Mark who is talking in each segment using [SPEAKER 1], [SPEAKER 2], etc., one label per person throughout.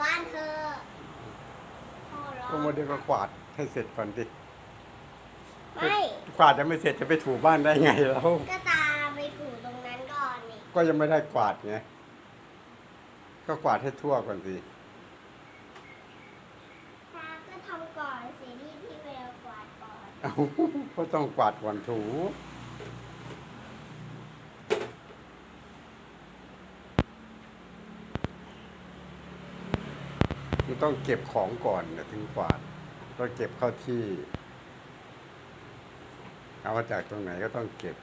[SPEAKER 1] บ้านเธอพ่อร้อ
[SPEAKER 2] ก็โมเดลก็กวาดให้เสร็จก่อนดิ
[SPEAKER 1] ไม่
[SPEAKER 2] กวาดยังไม่เสร็จจะไปถูบ้านได้ไงแล้ว
[SPEAKER 1] ก็ตาไปถูตรงนั้นก่อนนี่
[SPEAKER 2] ก็ยังไม่ได้กวาดไง ก็กวาดให้ทั่วก่อนสิ
[SPEAKER 1] ตาก็ทำก่อนสิที่พี่เวลกวาดก่อน
[SPEAKER 2] เอาก็ต้องกวาดก่อนถู มันต้องเก็บของก่อนนะถึงกวาดก็เก็บเข้าที่ เอามาจากตรงไหนก็ต้องเก็บ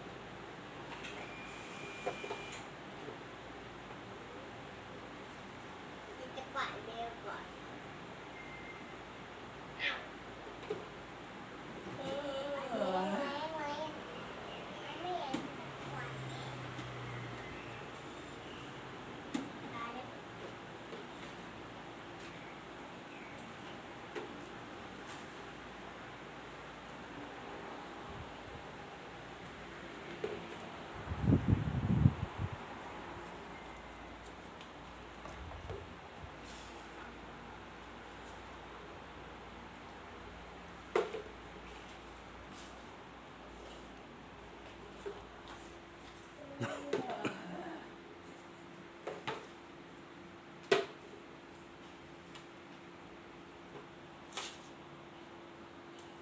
[SPEAKER 1] พี่จะกวาดเวลก่อนอ้าวเอ๊ะไม่ไม่ไม่เห็นจะกวาดเองตาเนี่ย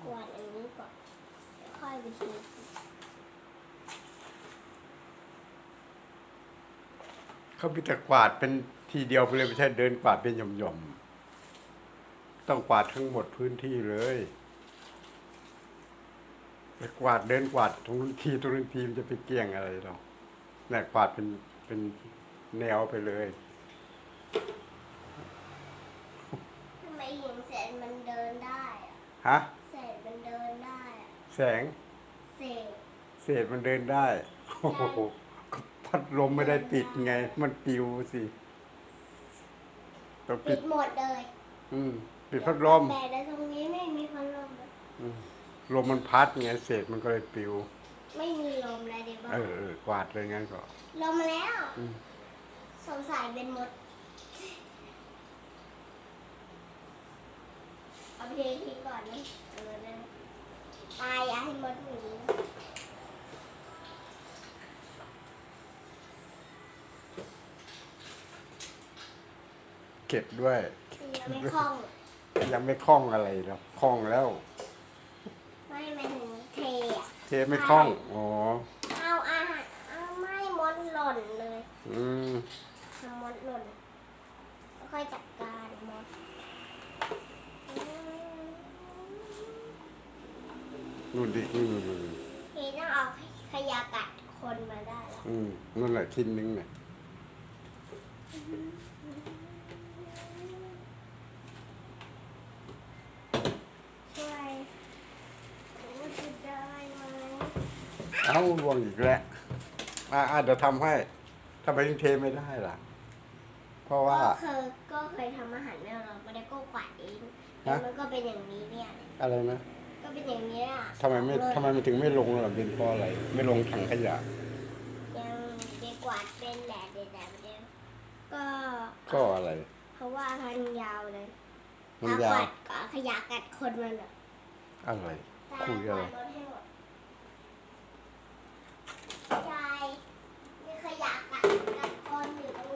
[SPEAKER 1] กวาดอันนี้ ก่อนแล้วค่อยไปที
[SPEAKER 2] เขาพิจกวาดเป็นทีเดียวไปเลยไม่ใช่เดินกวาดเป็นหย่อมๆต้องกวาดทั้งหมดพื้นที่เลยไปกวาดเดินกวาดตรงนู้นทีตรงนู้นทีมันจะไปเกี่ยงอะไรเราเนี่ยกวาดเป็นเป็นแนวไปเลย
[SPEAKER 1] ทำไมหินเศษมันเดินได้อะ
[SPEAKER 2] ฮะ
[SPEAKER 1] เศษมันเดินได้อะ
[SPEAKER 2] แสง
[SPEAKER 1] เศษ
[SPEAKER 2] เศษมันเดินได้ โอ้โหก็พัดลมไม่ได้ปิดไง มันปลิวสิต้อง
[SPEAKER 1] ปิ
[SPEAKER 2] ปิ
[SPEAKER 1] ด
[SPEAKER 2] ด
[SPEAKER 1] หมดเลย
[SPEAKER 2] อืมปิดพัดลม
[SPEAKER 1] แต่ในตรงนี้ไม่มีพัดลมเลย
[SPEAKER 2] อืมลมมันพัดไงเศษมันก็เลยปลิว
[SPEAKER 1] ไม่มีลมเลยเดี๋ยวบอก
[SPEAKER 2] เออเออกวาดเลยงั้นก็
[SPEAKER 1] ลมมาแล้ว
[SPEAKER 2] อืม
[SPEAKER 1] สงสัยเป็นมดเอาไปเททิ้งก่อนนี่เออนั่นตายอย่าให้มดหนี
[SPEAKER 2] เก็บด้วย
[SPEAKER 1] ยังไม่คล่อง
[SPEAKER 2] ยังไม่คล่องอะไรหรอกคล่องแล้ว
[SPEAKER 1] ไม่หมายถึงเทอะ
[SPEAKER 2] เทไม่คล่องอ๋อ
[SPEAKER 1] เอาอาหารเอาไม่มดหล่นเลย
[SPEAKER 2] อืม
[SPEAKER 1] ทำมดหล่นแล้วค่อยจัดการมดอืม
[SPEAKER 2] นู่นดินู่นนู่นนู่น
[SPEAKER 1] พี่ต้องเอาขยะกัดคนมาได้แล้ว
[SPEAKER 2] อืมนั่นแหละชิ้นนึงเนี่ย
[SPEAKER 1] ช่วยว่าจะได้ไหม
[SPEAKER 2] เอ้าลวงอีกแล้วอ่าอ่าเดี๋ยวทำให้ทำไมถึงเทไม่ได้ล่ะ เพราะว่า
[SPEAKER 1] ก็เคยก็เคยทำอาหารแม่เราไม่ได้ก็กวาดเองแล้ว
[SPEAKER 2] ฮะ
[SPEAKER 1] มันก็เป็นอย่างนี้เนี่ย
[SPEAKER 2] อะไรนะ
[SPEAKER 1] ก็เป็นอย่างนี้อะ
[SPEAKER 2] ทำไมไม่
[SPEAKER 1] เลย
[SPEAKER 2] ทำไมมันถึงไม่ลงล่ะเป็นเพราะอะไร ไม่ลงถังขยะ
[SPEAKER 1] ยังเด็กกวาดเป็นแหละเด็กแบบเดียวก็
[SPEAKER 2] ก็อะไร
[SPEAKER 1] เพราะว่าทันยาวเลย
[SPEAKER 2] มัน
[SPEAKER 1] ตายา
[SPEAKER 2] ว
[SPEAKER 1] กวาดก็ขยะกัดคนมันอะ
[SPEAKER 2] อะไร
[SPEAKER 1] ตา
[SPEAKER 2] คุย
[SPEAKER 1] ก
[SPEAKER 2] อะไร
[SPEAKER 1] วาดรถให้หมด